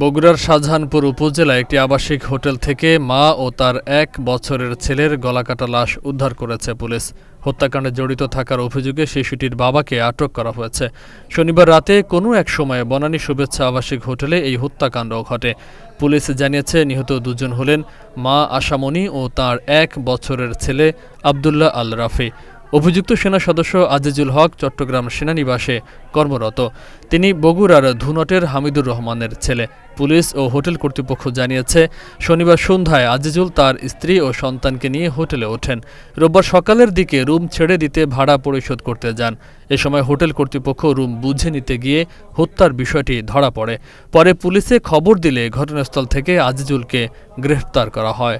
বগুড়ার শাহজাহানপুর উপজেলায় একটি আবাসিক হোটেল থেকে মা ও তার এক বছরের ছেলের গলাকাটা লাশ উদ্ধার করেছে পুলিশ। হত্যাকাণ্ডে জড়িত থাকার অভিযোগে শিশুটির বাবাকে আটক করা হয়েছে। শনিবার রাতে কোনো এক সময়ে বনানী শুভেচ্ছা আবাসিক হোটেলে এই হত্যাকাণ্ড ঘটে। পুলিশ জানিয়েছে, নিহত দুজন হলেন মা আশামণি ও তার এক বছরের ছেলে আবদুল্লাহ আল রাফি অভিযুক্ত সেনা সদস্য আজিজুল হক চট্টগ্রাম সেনানিবাসে কর্মরত। তিনি বগুড়ার ধুনটের হামিদুর রহমানের ছেলে। পুলিশ ও হোটেল কর্তৃপক্ষ জানিয়েছে, শনিবার সন্ধ্যায় আজিজুল তার স্ত্রী ও সন্তানকে নিয়ে হোটেলে ওঠেন। রোববার সকালের দিকে রুম ছেড়ে দিতে ভাড়া পরিশোধ করতে যান। এ সময় হোটেল কর্তৃপক্ষ রুম বুঝে নিতে গিয়ে হত্যার বিষয়টি ধরা পড়ে। পরে পুলিশে খবর দিলে ঘটনাস্থল থেকে আজিজুলকে গ্রেফতার করা হয়।